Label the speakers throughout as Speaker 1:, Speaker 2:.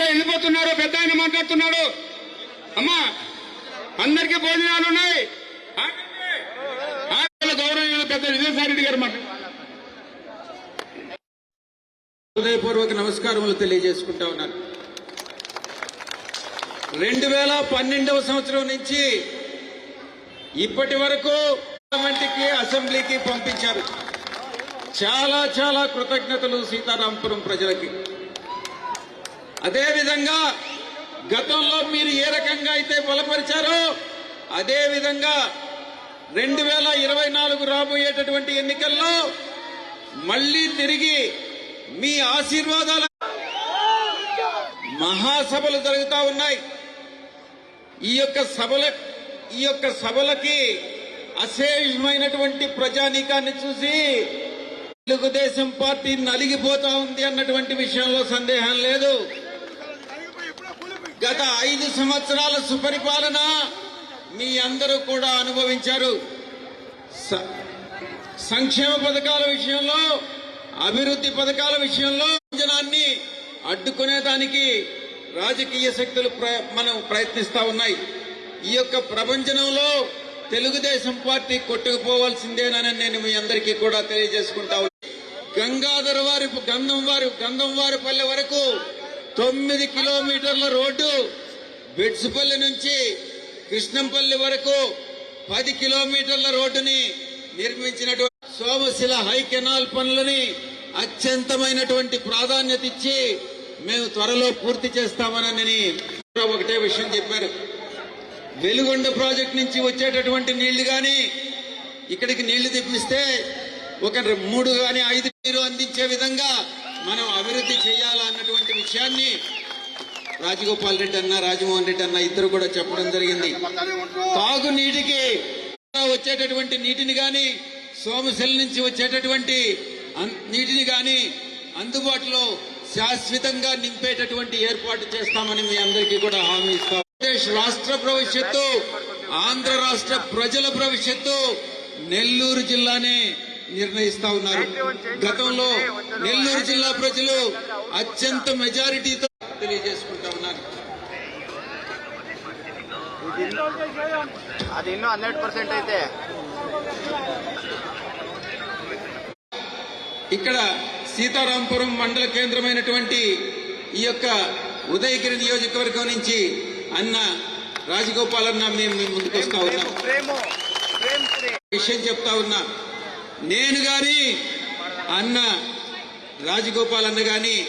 Speaker 1: మాట్లాడుతున్నారు పెద్ద ఆయన మాట్లాడుతున్నాడు. అమ్మా అందరికీ భోజనాలు ఉన్నాయి. ఆగండి. ఆగండి, పెద్ద విజయసాయి రెడ్డి గారు మాట్లాడు
Speaker 2: హృదయపూర్వక నమస్కారములు తెలియజేసుకుంటా ఉన్నాను. రెండు వేల పన్నెండవ సంవత్సరం నుంచి ఇప్పటి వరకు పార్లమెంట్కి అసెంబ్లీకి పంపించారు. చాలా చాలా కృతజ్ఞతలు సీతారాంపురం ప్రజలకి. అదేవిధంగా గతంలో మీరు ఏ రకంగా అయితే బలపరిచారో అదేవిధంగా రెండు వేల ఇరవై నాలుగు రాబోయేటటువంటి ఎన్నికల్లో మళ్ళీ తిరిగి మీ ఆశీర్వాదాల మహాసభలు జరుగుతూ ఉన్నాయి. ఈ యొక్క సభల ఈ యొక్క సభలకి అశేషమైనటువంటి ప్రజానీకాన్ని చూసి తెలుగుదేశం పార్టీ నలిగిపోతా ఉంది అన్నటువంటి విషయంలో సందేహం లేదు. గత ఐదు సంవత్సరాల సుపరిపాలన మీ అందరూ కూడా అనుభవించారు స- సంక్షేమ పథకాల విషయంలో అభివృద్ధి పథకాల విషయంలో జనాన్ని అడ్డుకునేదానికి రాజకీయ శక్తులు మనం ప్రయత్నిస్తా ఉన్నాయి ఈ యొక్క ప్రపంచంలో తెలుగుదేశం పార్టీ కొట్టుకుపోవాల్సిందేనని నేను మీ అందరికీ కూడా తెలియజేసుకుంటా ఉన్నా. గంగాధర వారి గంధం వారి గంధం వారి పల్లె వరకు తొమ్మిది కిలోమీటర్ల రోడ్డు బెడ్సుపల్లి నుంచి కృష్ణంపల్లి వరకు పది కిలోమీటర్ల రోడ్డుని నిర్మించినటువంటి సోమశిల హై కెనాల్ పనులని అత్యంతమైనటువంటి ప్రాధాన్యత ఇచ్చి మేము త్వరలో పూర్తి చేస్తామనని ఒకటే విషయం చెప్పారు వెలుగొండ ప్రాజెక్ట్ నుంచి వచ్చేటటువంటి నీళ్ళు గాని ఇక్కడికి నీళ్ళు తెప్పిస్తే ఒక మూడు గాని ఐదు నీరు అందించే విధంగా మనం అభివృద్ధి చేయాలన్నటువంటి విషయాన్ని రాజగోపాల్ రెడ్డి అన్న రాజమోహన్ రెడ్డి అన్న ఇద్దరు కూడా చెప్పడం జరిగింది. తాగునీటికి వచ్చేటటువంటి నీటిని గాని సోమశిల నుంచి వచ్చేటటువంటి నీటిని గాని అందుబాటులో శాశ్వతంగా నింపేటటువంటి ఏర్పాటు చేస్తామని మీ అందరికీ కూడా హామీ ఇస్తాం. రాష్ట్ర భవిష్యత్తు ఆంధ్ర రాష్ట్ర ప్రజల భవిష్యత్తు నెల్లూరు జిల్లానే నిర్ణయిస్తా ఉన్నారు. గతంలో నెల్లూరు జిల్లా ప్రజలు అత్యంత మెజారిటీతో తెలియజేసుకుంటా ఉన్నారు.
Speaker 3: అది ఇన్నో హండ్రెడ్ పర్సెంట్ అయితే.
Speaker 2: ఇక్కడ సీతారాంపురం మండల కేంద్రమైనటువంటి ఈ యొక్క ఉదయగిరి నియోజకవర్గం నుంచి అన్న రాజగోపాలన్న మేము ముందుకు వస్తా ఉన్నాం. విషయం చెప్తా ఉన్నా. నేను గాని అన్న రాజగోపాల్ అన్న గాని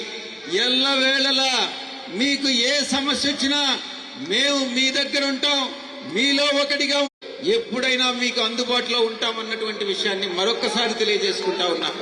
Speaker 2: ఎల్లవేళలా మీకు ఏ సమస్య వచ్చినా మేము మీ దగ్గర ఉంటాం మీలో ఒకటిగా ఎప్పుడైనా మీకు అందుబాటులో ఉంటామన్నటువంటి విషయాన్ని మరొక్కసారి తెలియజేసుకుంటా ఉన్నాం.